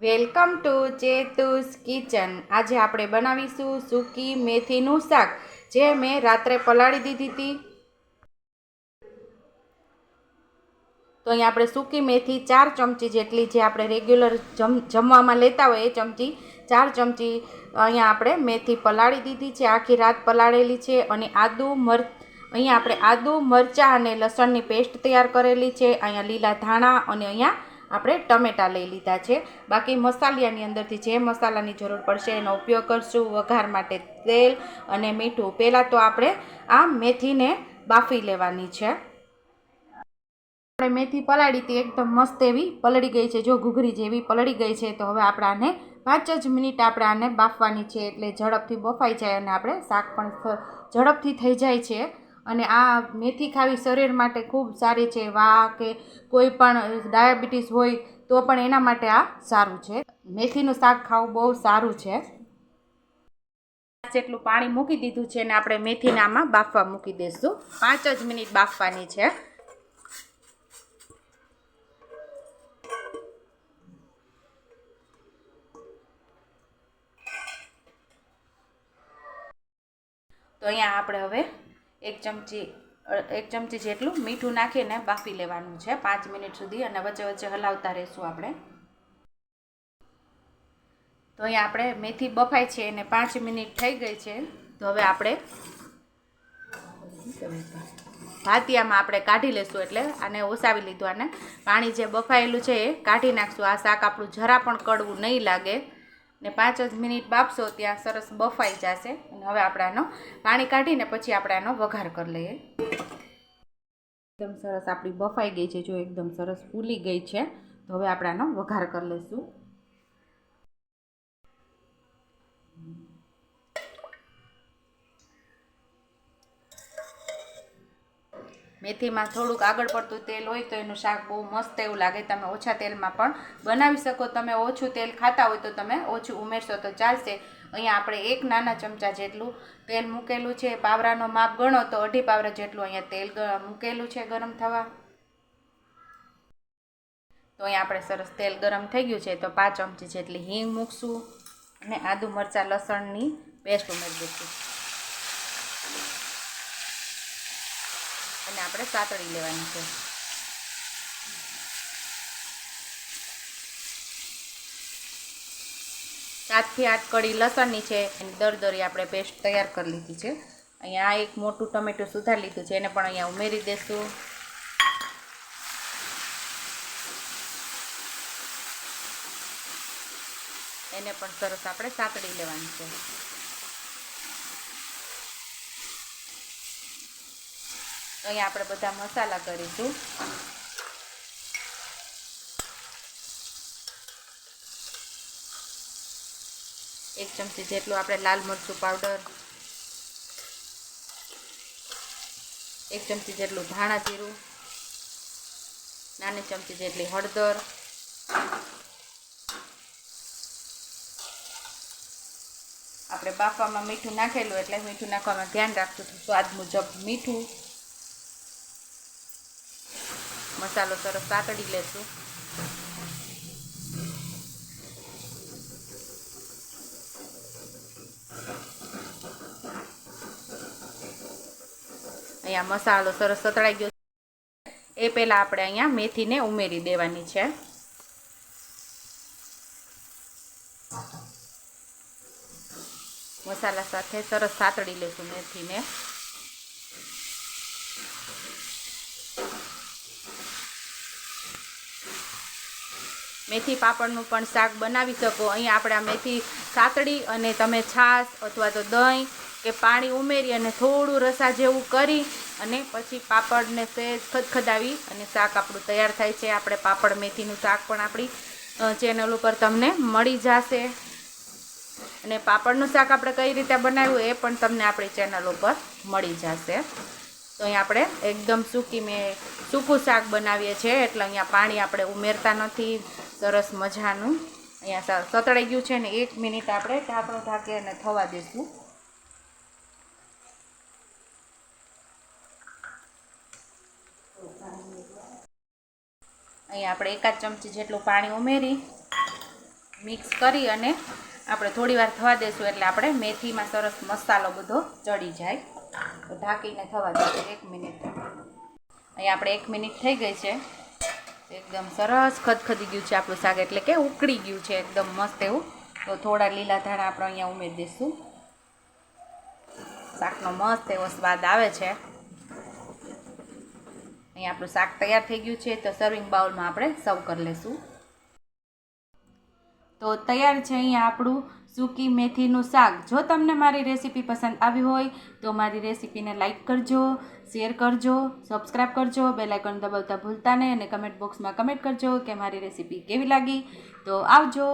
Welcome to ચેતુસ kitchen. આજે આપણે બનાવીશું સૂકી મેથીનું શાક, જે મેં રાત્રે પલાળી દીધી હતી. તો અહીંયા આપણે સૂકી મેથી ચાર ચમચી જેટલી જે આપણે રેગ્યુલર જમ, જમવામાં લેતા હોય એ ચમચી, ચાર ચમચી અહીંયા આપણે મેથી પલાળી દીધી છે. આખી રાત પલાળેલી છે અને આદુ મર, અહીંયા આપણે આદુ મરચાં અને લસણની પેસ્ટ તૈયાર કરેલી છે. અહીંયા લીલા ધાણા અને અહીંયા આપણે ટમેટાં લઈ લીધા છે. બાકી મસાલિયાની અંદરથી જે મસાલાની જરૂર પડશે એનો ઉપયોગ કરશું વઘાર માટે તેલ અને મીઠું. પહેલાં તો આપણે આ મેથીને બાફી લેવાની છે. આપણે મેથી પલાળી હતી, એકદમ મસ્ત એવી પલળી ગઈ છે. જો ઘૂઘરી જેવી પલળી ગઈ છે, તો હવે આપણે આને પાંચ જ મિનિટ આપણે આને બાફવાની છે. એટલે ઝડપથી બફાઈ જાય અને આપણે શાક પણ ઝડપથી થઈ જાય છે. અને આ મેથી ખાવી શરીર માટે ખૂબ સારી છે. વા કે કોઈ પણ ડાયાબિટીસ હોય તો પણ એના માટે આ સારું છે. મેથીનું શાક ખાવું બહુ સારું છે. જેટલું પાણી મૂકી દીધું છે અને આપણે મેથીને આમાં બાફવા મૂકી દઈશું પાંચ જ મિનિટ બાફવાની છે. તો અહીંયા આપણે હવે એક ચમચી એક ચમચી જેટલું મીઠું નાખીને બાફી લેવાનું છે પાંચ મિનિટ સુધી અને વચ્ચે વચ્ચે હલાવતા રહીશું આપણે. તો અહીંયા આપણે મેથી બફાય છે અને પાંચ મિનિટ થઈ ગઈ છે. તો હવે આપણે ભાતિયામાં આપણે કાઢી લેશું એટલે આને ઓસાવી લીધું આને. પાણી જે બફાયેલું છે એ કાઢી નાખશું. આ શાક આપણું જરા પણ કડવું નહીં લાગે. ને પાંચ જ મિનિટ બાફશો ત્યાં સરસ બફાઈ જશે. અને હવે આપણે આનો પાણી કાઢીને પછી આપણે આનો વઘાર કરી લઈએ. એકદમ સરસ આપણી બફાઈ ગઈ છે. જો એકદમ સરસ ફૂલી ગઈ છે. તો હવે આપણે આનો વઘાર કરી લઈશું. મેથીમાં થોડુંક આગળ પડતું તેલ હોય તો એનું શાક બહુ મસ્ત એવું લાગે. તમે ઓછા તેલમાં પણ બનાવી શકો. તમે ઓછું તેલ ખાતા હોય તો તમે ઓછું ઉમેરશો તો ચાલશે. અહીંયા આપણે એક નાના ચમચા જેટલું તેલ મૂકેલું છે. પાવરાનો માપ ગણો તો અઢી પાવરા જેટલું અહીંયા તેલ મૂકેલું છે ગરમ થવા. તો અહીંયા આપણે સરસ તેલ ગરમ થઈ ગયું છે. તો પાંચ ચમચી જેટલી હિંગ મૂકશું અને આદુ મરચાં લસણની પેસ્ટ ઉમેરી દઈશું. અને આપણે સાતળી લેવાની છે. સાતથી આઠ કડી લસણની છે, એની દરદરી આપણે પેસ્ટ તૈયાર કરી લીધી છે. અહીંયા આ એક મોટું ટમેટું સુધારી લીધું છે, એને પણ અહીંયા ઉમેરી દેશું. એને પણ સરસ આપણે સાતળી લેવાની છે. અહીંયા આપણે બધા મસાલા કરીશું. એક ચમચી જેટલું આપણે લાલ મરચું પાવડર. એક ચમચી જેટલું ધાણા જીરું. નાની ચમચી જેટલી હળદર. આપણે બાફવામાં મીઠું નાખેલું એટલે મીઠું નાખવામાં ધ્યાન રાખતું હતું સ્વાદ મુજબ મીઠું. મસાલો સરસ સાતડી લેશું. અહીંયા મસાલો સરસ સતળાઈ ગયો એ પહેલાં આપણે અહીંયા મેથીને ઉમેરી દેવાની છે. મસાલા સાથે સરસ સાતડી લેશું મેથીને. મેથી પાપડનું પણ શાક બનાવી શકો. અહીં આપણે આ મેથી સાતડી અને તમે છાશ અથવા તો દહીં કે પાણી ઉમેરી અને થોડું રસા જેવું કરી અને પછી પાપડને સહેજ ખદખદાવી અને શાક આપણું તૈયાર થાય છે. આપણે પાપડ મેથીનું શાક પણ આપણી ચેનલ ઉપર તમને મળી જશે. અને પાપડનું શાક આપણે કઈ રીતે બનાવ્યું એ પણ તમને આપણી ચેનલ ઉપર મળી જશે. તો અહીં આપણે એકદમ સૂકી મેં સૂકું શાક બનાવીએ છીએ. એટલે અહીંયા પાણી આપણે ઉમેરતા નથી. સરસ મજાનું. અહીંયા સતળાઈ ગયું છે ને એક મિનિટ આપણે ઢાંકણું ઢાંકી અને થવા દઈશું. અહીંયા આપણે એકાદ ચમચી જેટલું પાણી ઉમેરી, મિક્સ કરી અને આપણે થોડી વાર થવા દઈશું એટલે આપણે મેથીમાં સરસ મસાલો બધો ચડી જાય. ઢાંકીને થવા દઈશું એક મિનિટ. અહીંયા આપણે એક મિનિટ થઈ ગઈ છે. એકદમ સરસ ખદખદી ગયું છે આપણું શાક, એટલે કે ઉકળી ગયું છે એકદમ મસ્ત એવું. તો થોડા લીલા ધાણા આપણે અહીંયા ઉમેરી દઈશું. શાકનો મસ્ત એવો સ્વાદ આવે છે. અહીંયા આપણું શાક તૈયાર થઈ ગયું છે, તો સર્વિંગ બાઉલમાં આપણે સર્વ કરી લઈશું. તો તૈયાર છે અહીંયા આપણું સૂકી મેથીનું શાક. જો તમને મારી રેસીપી પસંદ આવી હોય, તો મારી રેસીપીને લાઇક કરજો, શેર કરજો સબસ્ક્રાઈબ કરજો બેલાઇકન દબાવતા ભૂલતા નહીં અને કમેન્ટ બોક્સમાં કમેન્ટ કરજો કે મારી રેસીપી કેવી લાગી. તો આવજો.